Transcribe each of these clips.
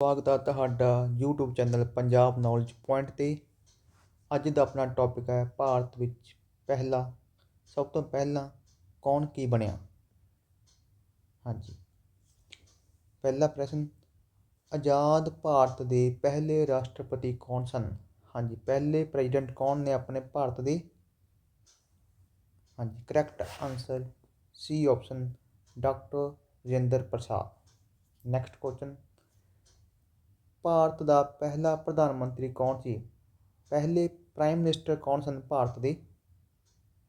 ਸਵਾਗਤ ਹੈ ਤੁਹਾਡਾ YouTube channel Punjab knowledge point ਤੇ। ਅੱਜ ਦਾ ਆਪਣਾ ਟੌਪਿਕ ਹੈ ਭਾਰਤ ਵਿੱਚ ਪਹਿਲਾ, ਸਭ ਤੋਂ ਪਹਿਲਾਂ ਕੌਣ ਕੀ ਬਣਿਆ? ਹਾਂਜੀ। ਪਹਿਲਾ ਪ੍ਰਸ਼ਨ, ਆਜ਼ਾਦ ਭਾਰਤ ਦੇ ਪਹਿਲੇ ਰਾਸ਼ਟਰਪਤੀ ਕੌਣ ਸਨ? ਹਾਂਜੀ, ਪਹਿਲੇ ਪ੍ਰੈਜ਼ੀਡੈਂਟ ਕੌਣ ਨੇ ਆਪਣੇ ਭਾਰਤ ਦੇ? ਹਾਂਜੀ correct answer C option doctor Rajendra Prasad. Next question Bharat ਦਾ ਪਹਿਲਾ ਪ੍ਰਧਾਨ ਮੰਤਰੀ ਕੌਣ ਸੀ? ਪਹਿਲੇ ਪ੍ਰਾਈਮ ਮਿਨਿਸਟਰ ਕੌਣ ਸਨ ਭਾਰਤ ਦੇ?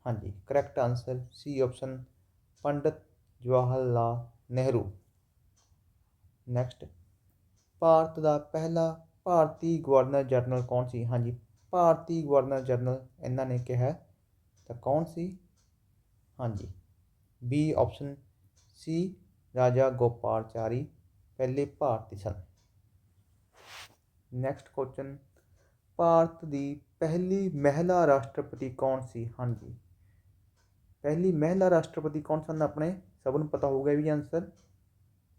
ਹਾਂਜੀ correct answer C option Pandit Jawahar Lal Nehru. Next Bharat ਦਾ ਪਹਿਲਾ ਭਾਰਤੀ ਗਵਰਨਰ ਜਨਰਲ ਕੌਣ ਸੀ? ਹਾਂਜੀ, ਭਾਰਤੀ ਗਵਰਨਰ ਜਨਰਲ ਇਹਨਾਂ ਨੇ ਕਿਹਾ ਤਾਂ ਕੌਣ ਸੀ? ਹਾਂਜੀ B option C Rajagopalachari, ਪਹਿਲੇ ਭਾਰਤੀ ਸਨ। ਨੈਕਸਟ ਕੁਐਸਚਨ ਭਾਰਤ ਦੀ ਪਹਿਲੀ ਮਹਿਲਾ ਰਾਸ਼ਟਰਪਤੀ ਕੌਣ ਸੀ? ਹਾਂਜੀ। ਪਹਿਲੀ ਮਹਿਲਾ ਰਾਸ਼ਟਰਪਤੀ ਕੌਣ ਸਨ ਆਪਣੇ? ਸਭ ਨੂੰ ਪਤਾ ਹੋਊਗਾ ਵੀ ਆਨਸਰ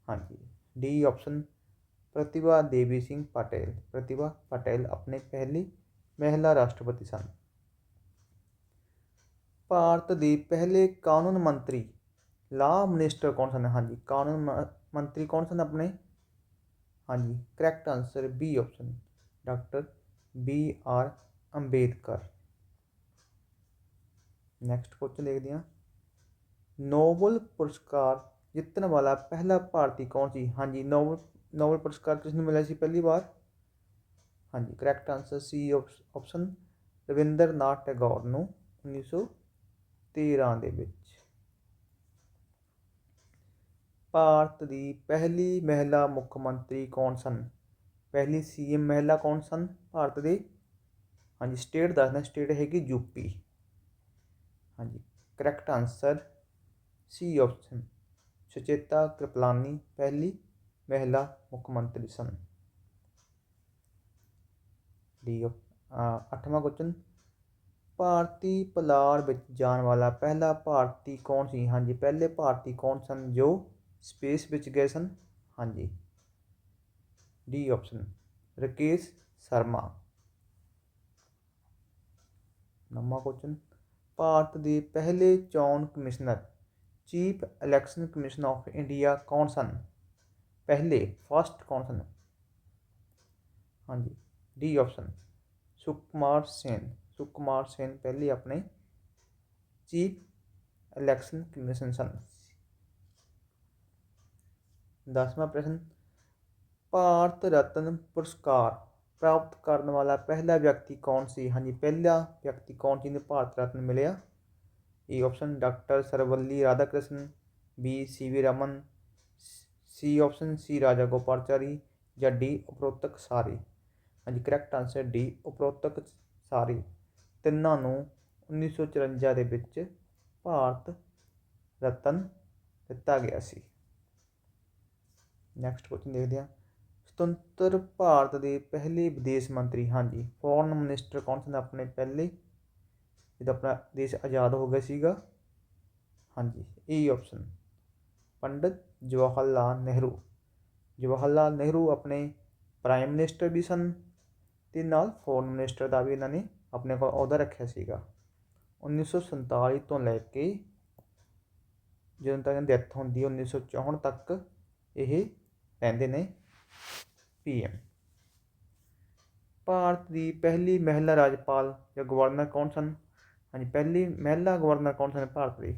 ਹਾਂਜੀ। D option Pratibha Devi Singh Patil. ਪ੍ਰਤਿਭਾ ਪਟੇਲ ਆਪਣੇ ਪਹਿਲੀ ਮਹਿਲਾ ਰਾਸ਼ਟਰਪਤੀ ਸਨ। ਭਾਰਤ ਦੇ ਪਹਿਲੇ ਕਾਨੂੰਨ ਮੰਤਰੀ ਲਾ ਮਿਨਿਸਟਰ ਕੌਣ ਸਨ? ਹਾਂਜੀ। ਕਾਨੂੰਨ ਮੰਤਰੀ ਕੌਣ ਸਨ ਆਪਣੇ? ਹਾਂਜੀ correct answer B option doctor B R Ambedkar. Next question ਦੇਖਦੇ ਹਾਂ। ਨੋਬਲ ਪੁਰਸਕਾਰ ਜਿੱਤਣ ਵਾਲਾ ਪਹਿਲਾ ਭਾਰਤੀ ਕੌਣ ਸੀ? ਹਾਂਜੀ ਨੋਬਲ ਨੋਬਲ ਪੁਰਸਕਾਰ ਕਿਸ ਨੂੰ ਮਿਲਿਆ ਸੀ ਪਹਿਲੀ ਵਾਰ? ਹਾਂਜੀ correct answer C option Rabindranath Tagore ਨੂੰ 1913 ਦੇ ਵਿੱਚ। ਭਾਰਤ ਦੀ ਪਹਿਲੀ ਮਹਿਲਾ ਮੁੱਖ ਮੰਤਰੀ ਕੌਣ ਸਨ? ਪਹਿਲੀ ਸੀਐਮ ਮਹਿਲਾ ਕੌਣ ਸਨ ਭਾਰਤ ਦੇ? ਹਾਂਜੀ ਸਟੇਟ ਦੱਸਣਾ ਸਟੇਟ ਹੈਗੀ ਯੂਪੀ ਹਾਂਜੀ correct answer C option Sucheta Kripalani ਪਹਿਲੀ ਮਹਿਲਾ ਮੁੱਖ ਮੰਤਰੀ ਸਨ। ਡੀ ਅੱਠਵਾਂ ਕੁਐਸਚਨ ਭਾਰਤੀ ਪਲਾੜ ਵਿੱਚ ਜਾਣ ਵਾਲਾ ਪਹਿਲਾ ਭਾਰਤੀ ਕੌਣ ਸੀ? ਹਾਂਜੀ, ਪਹਿਲੇ ਭਾਰਤੀ ਕੌਣ ਸਨ ਜੋ ਸਪੇਸ ਵਿੱਚ ਗਏ ਸਨ? ਹਾਂਜੀ। D option, Rakesh Sharma. ਨਵਾਂ ਕੁਐਸਚਨ ਭਾਰਤ ਦੇ ਪਹਿਲੇ ਚੋਣ commissioner, chief election commission of India ਕੌਣ ਸਨ? ਪਹਿਲੇ ਫਸਟ ਕੌਣ ਸਨ? ਹਾਂਜੀ, ਡੀ ਆਪਸ਼ਨ ਸੁਕਮਾਰ ਸੇਨ। ਸੁਕਮਾਰ ਸੇਨ ਪਹਿਲੇ ਆਪਣੇ ਚੀਫ ਇਲੈਕਸ਼ਨ ਕਮਿਸ਼ਨ ਸਨ। ਦਸਵਾਂ ਪ੍ਰਸ਼ਨ, ਭਾਰਤ ਰਤਨ ਪੁਰਸਕਾਰ ਪ੍ਰਾਪਤ ਕਰਨ ਵਾਲਾ ਪਹਿਲਾ ਵਿਅਕਤੀ ਕੌਣ ਸੀ? ਹਾਂਜੀ, ਪਹਿਲਾ ਵਿਅਕਤੀ ਕੌਣ ਸੀ ਜਿਹਨੂੰ ਭਾਰਤ ਰਤਨ ਮਿਲਿਆ? ਇਹ option doctor Sarvepalli Radhakrishnan B C V Raman C option C Rajagopalachari ਜਾਂ ਡੀ ਉਪਰੋਕਤ ਸਾਰੇ? ਹਾਂਜੀ ਕਰੈਕਟ ਆਨਸਰ ਡੀ ਉਪਰੋਕਤ ਸਾਰੇ। ਤਿੰਨਾਂ ਨੂੰ 1954 ਦੇ ਵਿੱਚ ਭਾਰਤ ਰਤਨ ਦਿੱਤਾ ਗਿਆ ਸੀ। ਨੈਕਸਟ ਕੁਐਸਚਨ ਦੇਖਦੇ ਹਾਂ। ਸੁਤੰਤਰ ਭਾਰਤ ਦੇ ਪਹਿਲੇ ਵਿਦੇਸ਼ ਮੰਤਰੀ, ਹਾਂਜੀ ਫੋਰਨ ਮਿਨਿਸਟਰ ਕੌਣ ਸਨ? ਆਪਣੇ ਪਹਿਲੇ, ਜਦੋਂ ਆਪਣਾ ਦੇਸ਼ ਆਜ਼ਾਦ ਹੋ ਗਿਆ ਸੀਗਾ, ਹਾਂਜੀ ਇਹ ਆਪਸ਼ਨ ਪੰਡਤ ਜਵਾਹਰ ਲਾਲ ਨਹਿਰੂ। ਜਵਾਹਰ ਲਾਲ ਨਹਿਰੂ ਆਪਣੇ ਪ੍ਰਾਈਮ ਮਿਨਿਸਟਰ ਵੀ ਸਨ ਤੇ ਨਾਲ ਫੋਰਨ ਮਿਨਿਸਟਰ ਦਾ ਵੀ ਇਹਨਾਂ ਨੇ ਆਪਣੇ ਕੋਲ ਅਹੁਦਾ ਰੱਖਿਆ ਸੀਗਾ। 1947 ਤੋਂ ਲੈ ਕੇ ਜਦੋਂ ਤੱਕ ਡੈਥ ਹੁੰਦੀ ਹੈ 1964 ਤੱਕ ਇਹ ਰਹਿੰਦੇ ਨੇ ਪੀਐਮ। ਭਾਰਤ ਦੀ ਪਹਿਲੀ ਮਹਿਲਾ ਰਾਜਪਾਲ ਜਾਂ ਗਵਰਨਰ ਕੌਣ ਸਨ? ਹਾਂਜੀ, ਪਹਿਲੀ ਮਹਿਲਾ ਗਵਰਨਰ ਕੌਣ ਸਨ ਭਾਰਤ ਦੇ?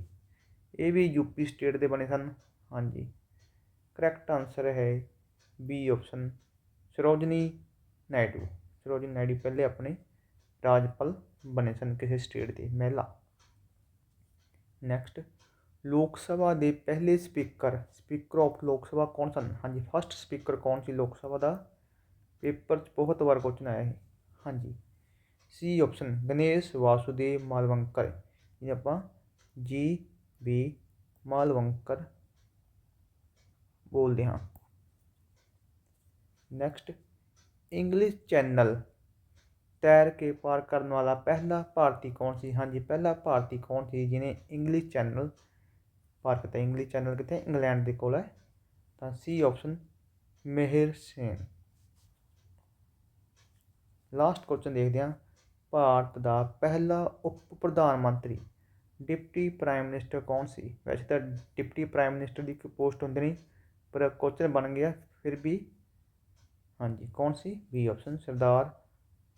ਇਹ ਵੀ ਯੂਪੀ ਸਟੇਟ ਦੇ ਬਣੇ ਸਨ। ਹਾਂਜੀ, ਕਰੈਕਟ ਆਨਸਰ ਹੈ ਬੀ ਆਪਸ਼ਨ ਸਰੋਜਨੀ ਨਾਇਡੂ। ਸਰੋਜਨੀ ਨਾਇਡੂ ਪਹਿਲੇ ਆਪਣੇ ਰਾਜਪਾਲ ਬਣੇ ਸਨ ਕਿਸੇ ਸਟੇਟ ਦੇ ਮਹਿਲਾ। ਨੈਕਸਟ ਲੋਕ ਸਭਾ ਦੇ ਪਹਿਲੇ ਸਪੀਕਰ ਸਪੀਕਰ ਆਫ ਲੋਕ ਸਭਾ ਕੌਣ ਸਨ? ਹਾਂਜੀ ਫਸਟ ਸਪੀਕਰ ਕੌਣ ਸੀ ਲੋਕ ਸਭਾ ਦਾ? ਪੇਪਰ 'ਚ ਬਹੁਤ ਵਾਰ ਕੁਐਸਚਨ ਆਇਆ ਹੈ ਹਾਂਜੀ ਸੀ ਆਪਸ਼ਨ ਗਣੇਸ਼ ਵਾਸੁਦੇਵ ਮਾਲਵੰਕਰ। ਇਹ ਆਪਾਂ ਜੀ ਬੀ ਮਾਲਵੰਕਰ ਬੋਲਦੇ ਹਾਂ। ਨੈਕਸਟ ਇੰਗਲਿਸ਼ ਚੈਨਲ ਤੈਰ ਕੇ ਪਾਰ ਕਰਨ ਵਾਲਾ ਪਹਿਲਾ ਭਾਰਤੀ ਕੌਣ ਸੀ? ਹਾਂਜੀ, ਪਹਿਲਾ ਭਾਰਤੀ ਕੌਣ ਸੀ ਜਿਹਨੇ ਇੰਗਲਿਸ਼ ਚੈਨਲ ਭਾਰਤ ਕੀਤਾ ਇੰਗਲਿਸ਼ ਚੈਨਲ ਕਿੱਥੇ? ਇੰਗਲੈਂਡ ਦੇ ਕੋਲ ਹੈ। ਤਾਂ ਸੀ ਆਪਸ਼ਨ ਮਿਹਰ ਸੇਨ। ਲਾਸਟ ਕੁਐਸਚਨ ਦੇਖਦੇ ਹਾਂ। ਭਾਰਤ ਦਾ ਪਹਿਲਾ ਉਪ ਪ੍ਰਧਾਨ ਮੰਤਰੀ, ਡਿਪਟੀ ਪ੍ਰਾਈਮ ਮਿਨਿਸਟਰ ਕੌਣ ਸੀ? ਵੈਸੇ ਤਾਂ ਡਿਪਟੀ ਪ੍ਰਾਈਮ ਮਿਨਿਸਟਰ ਦੀ ਪੋਸਟ ਹੁੰਦੀ ਨਹੀਂ, ਪਰ ਕੁਐਸਚਨ ਬਣ ਗਿਆ, ਫਿਰ ਵੀ ਹਾਂਜੀ, ਕੌਣ ਸੀ? ਵੀ ਆਪਸ਼ਨ ਸਰਦਾਰ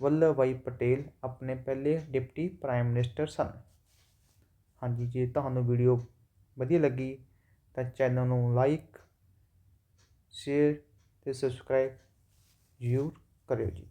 ਵੱਲਭ ਭਾਈ ਪਟੇਲ ਆਪਣੇ ਪਹਿਲੇ ਡਿਪਟੀ ਪ੍ਰਾਈਮ ਮਿਨਿਸਟਰ ਸਨ। ਹਾਂਜੀ, ਜੇ ਤੁਹਾਨੂੰ ਵੀਡੀਓ ਵਧੀਆ ਲੱਗੀ ਤਾਂ ਚੈਨਲ ਨੂੰ ਲਾਈਕ ਸ਼ੇਅਰ ਅਤੇ ਸਬਸਕ੍ਰਾਈਬ ਜ਼ਰੂਰ ਕਰਿਓ ਜੀ।